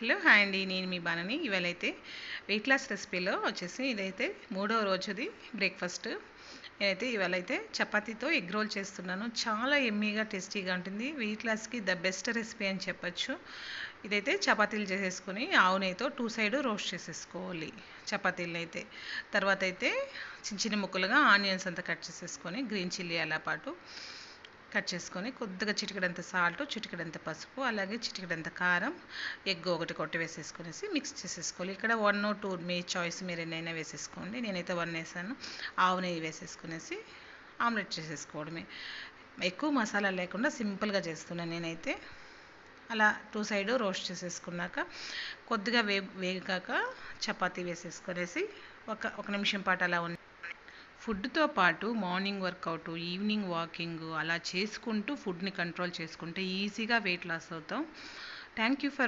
Hello hi అండి. నేను మీ బాణని. ఇవాళైతే అయితే వెయిట్ లాస్ రెసిపీలో వచ్చేసి ఇదైతే మూడవ రోజుది బ్రేక్ఫాస్ట్ నేనైతే ఇవాళైతే చపాతీతో ఎగ్ రోల్ చేస్తున్నాను. చాలా ఎమ్మీగా టేస్టీగా ఉంటుంది. వెయిట్ లాస్కి ద బెస్ట్ రెసిపీ అని చెప్పచ్చు. ఇదైతే చపాతీలు చేసేసుకొని ఆవునైతే టూ సైడ్ రోస్ట్ చేసేసుకోవాలి చపాతీలు అయితే తర్వాత అయితే చిన్న చిన్న ముక్కలుగా ఆనియన్స్ అంతా కట్ చేసేసుకొని గ్రీన్ చిల్లీ అలా పాటు కట్ చేసుకొని కొద్దిగా చిటికడంత సాల్ట్ చిటికడంత పసుపు అలాగే చిటికడంత కారం ఎగ్ ఒకటి కొట్టి వేసేసుకునేసి మిక్స్ చేసేసుకోవాలి. ఇక్కడ వన్ టూ మీ చాయిస్ మీరు ఎన్నైనా వేసేసుకోండి. నేనైతే వన్ వేసాను. ఆవు నెయ్యి వేసేసుకునేసి ఆమ్లెట్ చేసేసుకోవడమే. ఎక్కువ మసాలా లేకుండా సింపుల్గా చేస్తున్నాను నేనైతే. అలా టూ సైడ్ రోస్ట్ చేసేసుకున్నాక కొద్దిగా వే వేగాక చపాతీ వేసేసుకునేసి ఒక ఒక నిమిషం పాటు అలా ఉంది ఫుడ్తో పాటు మార్నింగ్ వర్కౌట్ ఈవినింగ్ వాకింగ్ అలా చేసుకుంటూ ఫుడ్ని కంట్రోల్ చేసుకుంటే ఈజీగా వెయిట్ లాస్ అవుతాం. Thank you for